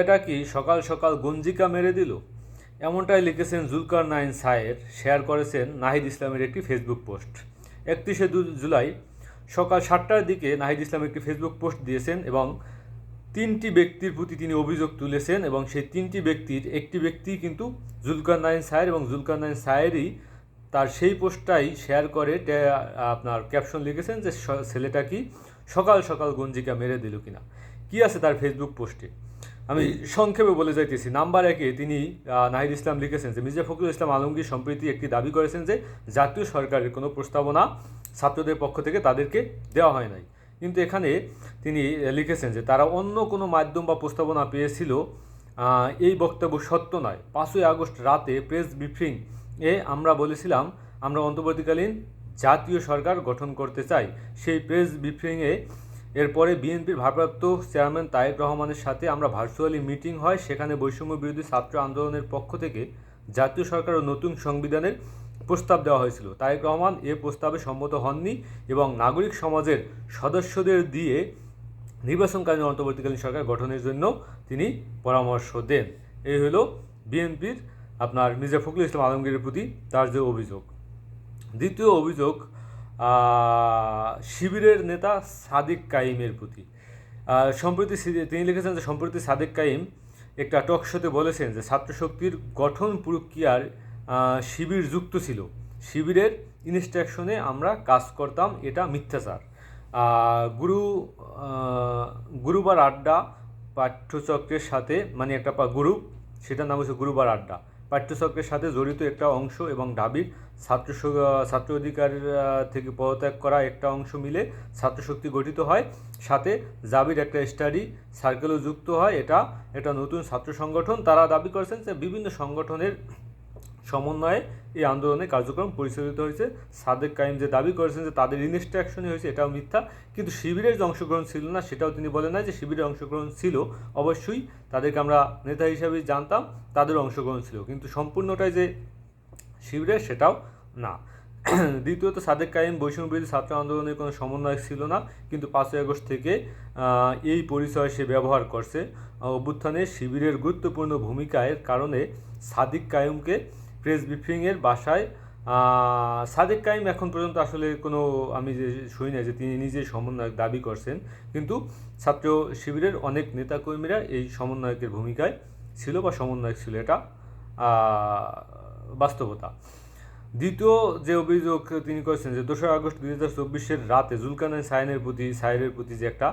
এটা কি সকাল সকাল গঞ্জিকা মেরে দিল? এমনটাই লিখেছেন জুলকার নাইন সায়ের, শেয়ার করেছেন নাহিদ ইসলামের একটি ফেসবুক পোস্ট। একত্রিশে জুলাই সকাল সাতটার দিকে নাহিদ ইসলাম একটি ফেসবুক পোস্ট দিয়েছেন এবং তিনটি ব্যক্তির প্রতি তিনি অভিযোগ তুলেছেন এবং সেই তিনটি ব্যক্তির একটি ব্যক্তি কিন্তু জুলকার নাইন সায়ের এবং জুলকার নাইন সায়েরই তার সেই পোস্টটাই শেয়ার করে আপনার ক্যাপশন লিখেছেন যে ছেলেটা কি সকাল সকাল গঞ্জিকা মেরে দিল কিনা। কি আছে তার ফেসবুক পোস্টে? আমি সংক্ষেপে বলে যাইতেছি। নাম্বার একে তিনি নাহিদ ইসলাম লিখেছেন যে মির্জা ফখরুল ইসলাম আলমগীর সম্প্রতি একটি দাবি করেছেন যে জাতীয় সরকারের কোনো প্রস্তাবনা ছাত্রদের পক্ষ থেকে তাদেরকে দেওয়া হয় নাই। কিন্তু এখানে তিনি লিখেছেন যে তারা অন্য কোনো মাধ্যম বা প্রস্তাবনা পেয়েছিল এই বক্তব্য সত্য নয়। পাঁচই আগস্ট রাতে প্রেস ব্রিফিং এ আমরা বলেছিলাম আমরা অন্তর্বর্তীকালীন জাতীয় সরকার গঠন করতে চাই। সেই প্রেস ব্রিফিংয়ে এরপরে বিএনপির ভারপ্রাপ্ত চেয়ারম্যান তায়েক রহমানের সাথে আমরা ভার্চুয়ালি মিটিং হয়, সেখানে বৈষম্য বিরোধী ছাত্র আন্দোলনের পক্ষ থেকে জাতীয় সরকার ও নতুন সংবিধানের প্রস্তাব দেওয়া হয়েছিল। তায়েক রহমান এ প্রস্তাবে সম্মত হননি এবং নাগরিক সমাজের সদস্যদের দিয়ে নির্বাচনকালীন অন্তর্বর্তীকালীন সরকার গঠনের জন্য তিনি পরামর্শ দেন। এই হলো বিএনপির আপনার মির্জা ফখরুল ইসলাম আলমগীরের প্রতি তার যে অভিযোগ। দ্বিতীয় অভিযোগ শিবিরের নেতা সাদিক কাইমের প্রতি। সম্প্রতি তিনি লিখেছেন যে সম্প্রতি সাদিক কাইম একটা টক শোতে বলেছেন যে ছাত্রশক্তির গঠন প্রক্রিয়ার শিবির যুক্ত ছিল। শিবিরের ইনস্ট্রাকশনে আমরা কাজ করতাম, এটা মিথ্যাচার। গুরু গুরুবার আড্ডা পাঠ্যচক্রের সাথে মানে একটা গ্রুপ সেটার নাম হচ্ছে গুরুবার আড্ডা। পাঠ্যচক্রের সাথে জড়িত একটা অংশ এবং দাবির ছাত্র ছাত্র অধিকার থেকে পদত্যাগ করা একটা অংশ মিলে ছাত্রশক্তি গঠিত হয়। সাথে জাবির একটা স্টাডি সার্কেলও যুক্ত হয়। এটা এটা নতুন ছাত্র সংগঠন। তারা দাবি করেছেন যে বিভিন্ন সংগঠনের সমন্বয়ে এই আন্দোলনে কার্যক্রম পরিচালিত হয়েছে। সাদেক কাইম যে দাবি করেছেন যে তাদের ইনস্ট্রাকশনই হয়েছে, এটাও মিথ্যা। কিন্তু শিবিরের যে অংশগ্রহণ ছিল না, সেটাও তিনি বলেন না যে শিবিরের অংশগ্রহণ ছিল। অবশ্যই তাদেরকে আমরা নেতা হিসাবে জানতাম তাদের অংশগ্রহণ ছিল। কিন্তু সম্পূর্ণটাই যে শিবিরের, সেটাও না। দ্বিতীয়ত, সাদেক কাইম বৈষম্য বিরোধী ছাত্র আন্দোলনের কোনো সমন্বয় ছিল না। কিন্তু পাঁচই আগস্ট থেকে এই পরিচয় সে ব্যবহার করছে। অভ্যুত্থানে শিবিরের গুরুত্বপূর্ণ ভূমিকার কারণে সাদিক কায়ুমকে প্রেস ব্রিফিংয়ের বাসায় সাদেক কাইম এখন পর্যন্ত আসলে কোনো আমি যে শুনি না যে তিনি নিজে সমন্বয়ক দাবি করছেন, কিন্তু ছাত্র শিবিরের অনেক নেতাকর্মীরা এই সমন্বয়কের ভূমিকায় ছিল বা সমন্বয়ক ছিল এটা বাস্তবতা। দ্বিতীয় যে অভিযোগ তিনি করেছেন যে দোসরা আগস্ট দুই হাজার চব্বিশের রাতে জুলকানাই সাইনের প্রতি, সাইরের প্রতি যে একটা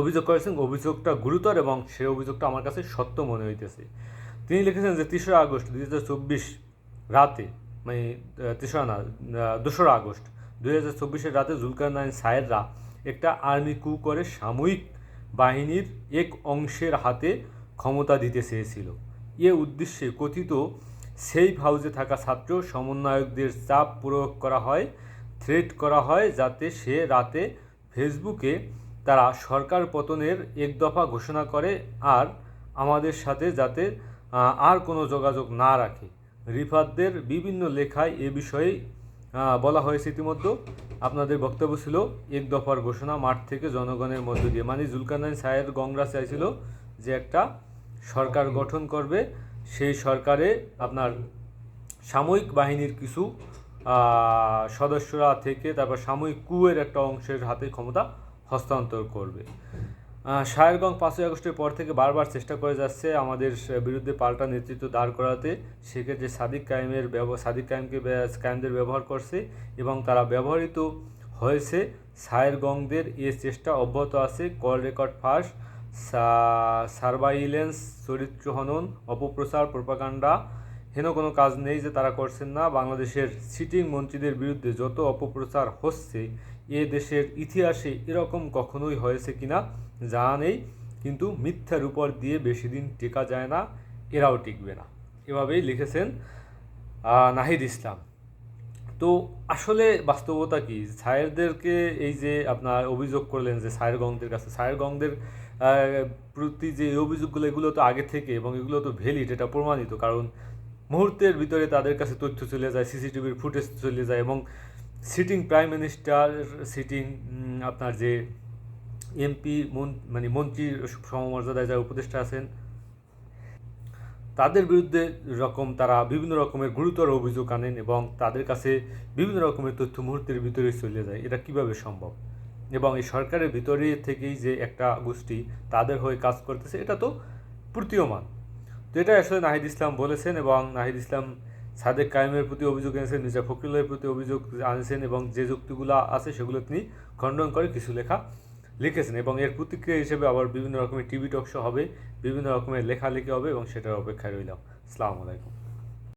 অভিযোগ করেছেন, অভিযোগটা গুরুতর এবং সেই অভিযোগটা আমার কাছে সত্য মনে হইতেছে। তিনি লিখেছেন যে তেসরা আগস্ট দুই হাজার চব্বিশ রাতে মানে তেসরা না দোসরা আগস্ট দুই হাজার চব্বিশের রাতে জুলকারনাইন সায়েররা একটা আর্মি কু করে সাময়িক বাহিনীর এক অংশের হাতে ক্ষমতা দিতে চেয়েছিল। এ উদ্দেশ্যে কথিত সেফ হাউসে থাকা ছাত্র সমন্বয়কদের চাপ প্রয়োগ করা হয়, থ্রেট করা হয় যাতে সে রাতে ফেসবুকে তারা সরকার পতনের এক দফা ঘোষণা করে আর আমাদের সাথে যাতে আর কোনো যোগাযোগ না রাখে। রিফাতদের বিভিন্ন লেখায় এ বিষয়ে বলা হয়েছে ইতিমধ্যে। আপনাদের বক্তব্য ছিল, এক দফার ঘোষণা মাঠ থেকে জনগণের মধ্য দিয়ে। মানে জুলকানাইন সায়ের গংরা চাইছিল যে একটা সরকার গঠন করবে। সেই সরকারে আপনার সাময়িক বাহিনীর কিছু সদস্যরা থেকে তারপর সাময়িক কুয়ের একটা অংশের হাতে ক্ষমতা হস্তান্তর করবে। শায়েরগঞ্জ পাঁচই আগস্টের পর থেকে বারবার চেষ্টা করে যাচ্ছে আমাদের বিরুদ্ধে পাল্টা নেতৃত্ব দাঁড় করাতে। সেক্ষেত্রে সাদিক কায়েমের সাদিক কায়েমকে কায়েমদের ব্যবহার করছে এবং তারা ব্যবহৃত হয়েছে। সায়েরগঞ্জদের এ চেষ্টা অব্যাহত আছে। কল রেকর্ড ফাঁস। সার্ভাইলেন্স, চরিত্র হনন, অপপ্রচার, প্রপাগান্ডা, হেন কোনো কাজ নেই যে তারা করছেন না। বাংলাদেশের সিটিং মন্ত্রীদের বিরুদ্ধে যত অপপ্রচার হচ্ছে, এ দেশের ইতিহাসে এরকম কখনোই হয়েছে কিনা জানা নেই, কিন্তু মিথ্যার উপর দিয়ে বেশি দিন টেকা যায় না, এরাও টিকবে না। এভাবেই লিখেছেন নাহিদ ইসলাম। তো আসলে বাস্তবতা কি? সায়েরদেরকে এই যে আপনার অভিযোগ করলেন যে সায়ের গংদের কাছে সায়ের গংদের প্রতি যে অভিযোগগুলো, এগুলো তো আগে থেকে এবং এগুলো তো ভ্যালিড এটা প্রমাণিত। কারণ মুহূর্তের ভিতরে তাদের কাছে তথ্য চলে যায় সিসিটিভির ফুটেজ চলে যায় এবং সিটিং প্রাইম মিনিস্টার সিটিং আপনার যে এমপি মানে মন্ত্রীর সমমর্যাদায় যারা উপদেষ্টা আছেন, তাদের বিরুদ্ধে রকম তারা বিভিন্ন রকমের গুরুতর অভিযোগ আনেন এবং তাদের কাছে বিভিন্ন রকমের তথ্য মুহূর্তের ভিতরে চলে যায়। এটা কীভাবে সম্ভব? এবং এই সরকারের ভিতরে থেকেই যে একটা গোষ্ঠী তাদের হয়ে কাজ করতেছে, এটা তো প্রতীয়মান। তো এটা আসলে নাহিদ ইসলাম বলেছেন এবং নাহিদ ইসলাম সাদেক কায়েমের প্রতি অভিযোগ এনেছেন, মির্জা ফখরুলের প্রতি অভিযোগ আনেছেন এবং যে যুক্তিগুলো আছে সেগুলো তিনি খণ্ডন করে কিছু লেখা লিখেছেন এবং এর প্রতিক্রিয়া হিসেবে আবার বিভিন্ন রকমের টিভি টক শো হবে, বিভিন্ন রকমের লেখালেখি হবে এবং সেটার অপেক্ষায় রইলাম। আসসালামু আলাইকুম।